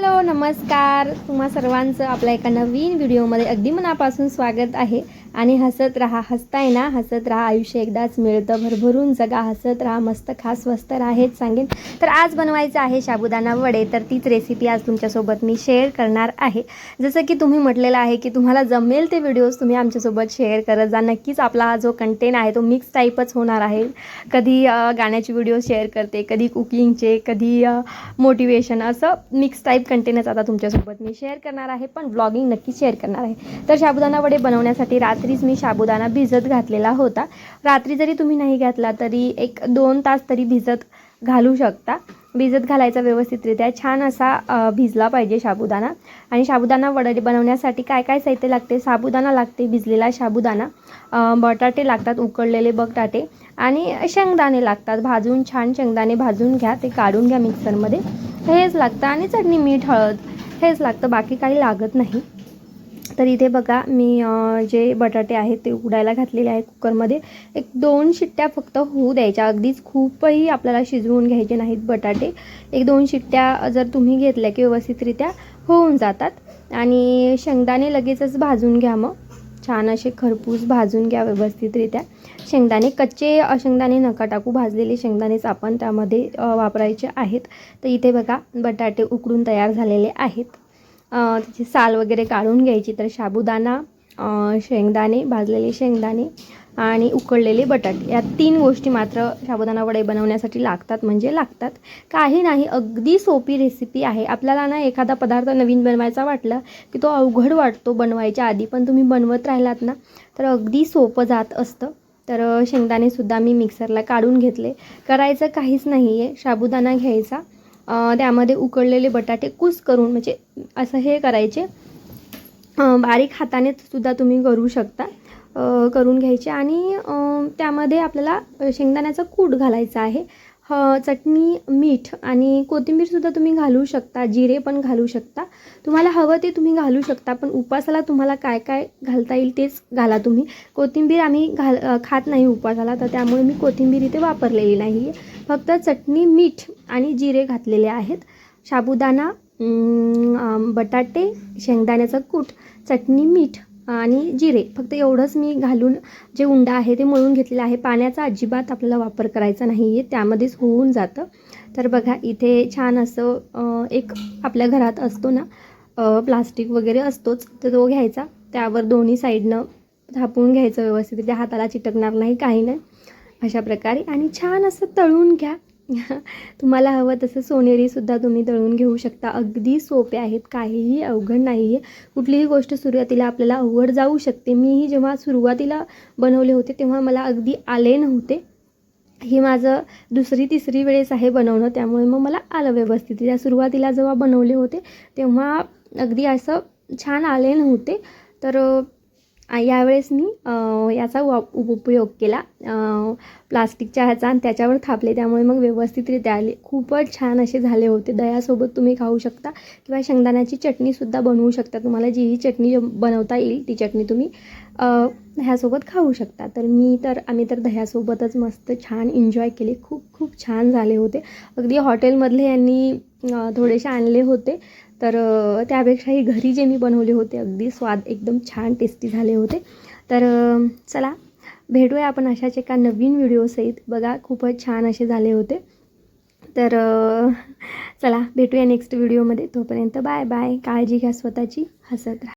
Hello नमस्कार. तुम्हा सर्वांचं आपल्या एका नवीन व्हिडिओमध्ये अगदी मनापासून स्वागत आहे. आणि हसत राहा. हसताय ना? हसत राहा. आयुष्य एकदाच मिळतं. भरभरून जगा. हसत राहा. मस्त खा. स्वस्त राहा. हेच सांगेन. तर आज बनवायचं आहे साबुदाणा वडे. तर तीच रेसिपी आज तुमच्यासोबत मी शेअर करणार आहे. जसं की तुम्ही म्हटलेलं आहे की तुम्हाला जमेल ते व्हिडिओज तुम्ही आमच्यासोबत शेअर करत जा. नक्कीच आपला हा जो कंटेंट आहे तो मिक्स टाईपच होणार आहे. कधी गाण्याचे व्हिडिओ शेअर करते कधी कुकिंगचे कधी मोटिवेशन असं मिक्स टाईप कंटेनच आता तुमच्यासोबत मी शेअर करणार आहे. पण ब्लॉगिंग नक्की शेअर करणार आहे. तर साबुदाणा वडे बनवण्यासाठी रात्रीच मी साबुदाणा भिजत घातलेला होता. रात्री जरी तुम्ही नाही घातला तरी एक दोन तास तरी भिजत घालू शकता. भिजत घालायचा व्यवस्थितरित्या छान असा भिजला पाहिजे साबुदाणा आणि साबुदाणा वडे बनवण्यासाठी काय काय साहित्य लागते? साबुदाणा लागते भिजलेला साबुदाणा बटाटे लागतात उकडलेले बटाटे. आणि शेंगदाणे लागतात भाजून छान शेंगदाणे भाजून घ्या ते काढून घ्या मिक्सरमध्ये. हेच लागतं. आणि चटणी मीठ हळद हेच लागतं. बाकी काही लागत नाही. तर इथे बघा मी जे बटाटे आहेत ते उकडायला घातलेले आहे कुकरमध्ये. एक दोन शिट्ट्या फक्त होऊ द्यायच्या. अगदीच खूपही आपल्याला शिजवून घ्यायचे नाहीत बटाटे. एक दोन शिट्ट्या जर तुम्ही घेतल्या की व्यवस्थितरित्या होऊन जातात. आणि शेंगदाणे लगेचच भाजून घ्या मग. छान असे खरपूस भाजून घ्या व्यवस्थितरित्या. शेंगदाणे कच्चे शेंगदाणे नका टाकू. भाजलेले शेंगदाणेच आपण त्यामध्ये वापरायचे आहेत. तर इथे बघा बटाटे उकडून तयार झालेले आहेत. त्याची साल वगैरे काढून घ्यायची. तर साबुदाणा शेंगदाणे भाजलेले शेंगदाणे आणि उकडलेले बटाटे. या तीन गोष्टी मात्र साबुदाणा वडे बनवण्यासाठी लागतात म्हणजे लागतात. काही नाही अगदी सोपी रेसिपी आहे. आपल्याला ना एखादा पदार्थ नवीन बनवायचा वाटला की तो अवघड वाटतो बनवायच्या आधी पण तुम्ही बनवत राहिलात ना तर अगदी सोपं जात असतं. तर शेंगदाणेसुद्धा मी मिक्सरला काढून घेतले. करायचं काहीच नाही आहे साबुदाणा घ्यायचा. त्यामध्ये उकडलेले बटाटे कुस करून म्हणजे असं हे करायचे. बारीक हाताने सुद्धा तुम्ही करू शकता. करून घ्यायचे आणि त्यामध्ये आपल्याला शेंगदाण्याचा कूट घालायचा आहे. ह चटणी मीठ आणि कोथिंबीरसुद्धा तुम्ही घालू शकता जिरे पण घालू शकता. तुम्हाला हवं ते तुम्ही घालू शकता पण उपासाला तुम्हाला काय काय घालता येईल तेच घाला तुम्ही. कोथिंबीर आम्ही घाल खात नाही उपासाला तर त्यामुळे मी कोथिंबीर इथे वापरलेली नाही आहे फक्त चटणी मीठ आणि जिरे घातलेले आहेत. साबुदाणा बटाटे शेंगदाण्याचं कूट चटणी मीठ आणि जिरे. फक्त एवढंच मी घालून जे उंडा आहे ते मळून घेतलेलं आहे. पाण्याचा अजिबात आपल्याला वापर करायचा नाही आहे त्यामध्येच होऊन जातं. तर बघा इथे छान असं एक आपल्या घरात असतो ना प्लास्टिक वगैरे असतोच. तर तो घ्यायचा. त्यावर दोन्ही साईडनं थापून घ्यायचं व्यवस्थित. त्या हाताला चिटकणार नाही काही नाही. अशा प्रकारे. आणि छान असं तळून घ्या. तुम्हाला हवं तसं सोनेरीसुद्धा तुम्ही दळून घेऊ शकता. अगदी सोपे आहेत. काहीही अवघड नाही आहे कुठलीही गोष्ट सुरुवातीला आपल्याला अवघड जाऊ शकते. मीही जेव्हा सुरुवातीला बनवले होते तेव्हा मला अगदी आले नव्हते. हे माझं दुसरी तिसरी वेळेस आहे बनवणं. त्यामुळे मग मला आलं व्यवस्थित. त्या सुरुवातीला जेव्हा बनवले होते तेव्हा अगदी असं छान आले नव्हते. तर यावेळेस मी याचा वा उप- उपयोग केला. प्लास्टिकच्या ह्याचा आणि त्याच्यावर थापले. त्यामुळे मग व्यवस्थितरित्या आले. खूपच छान असे झाले होते. दह्यासोबत तुम्ही खाऊ शकता किंवा शेंगदाण्याची चटणीसुद्धा बनवू शकता. तुम्हाला जी ही चटणी बनवता येईल ती चटणी तुम्ही ह्यासोबत खाऊ शकता. तर मी तर आम्ही तर दह्यासोबतच मस्त छान एन्जॉय केले. खूप खूप छान झाले होते. अगदी हॉटेलमधले यांनी थोडेसे आणले होते. तर त्यापेक्षाही घरी जे मी बनवले होते अगदी स्वाद एकदम छान टेस्टी झाले होते. तर चला भेटूया आपण अशाच एका नवीन व्हिडिओसहित बघा खूपच छान असे झाले होते. तर चला भेटूया नेक्स्ट व्हिडिओमध्ये तोपर्यंत बाय बाय काळजी घ्या स्वतःची. हसत राहा.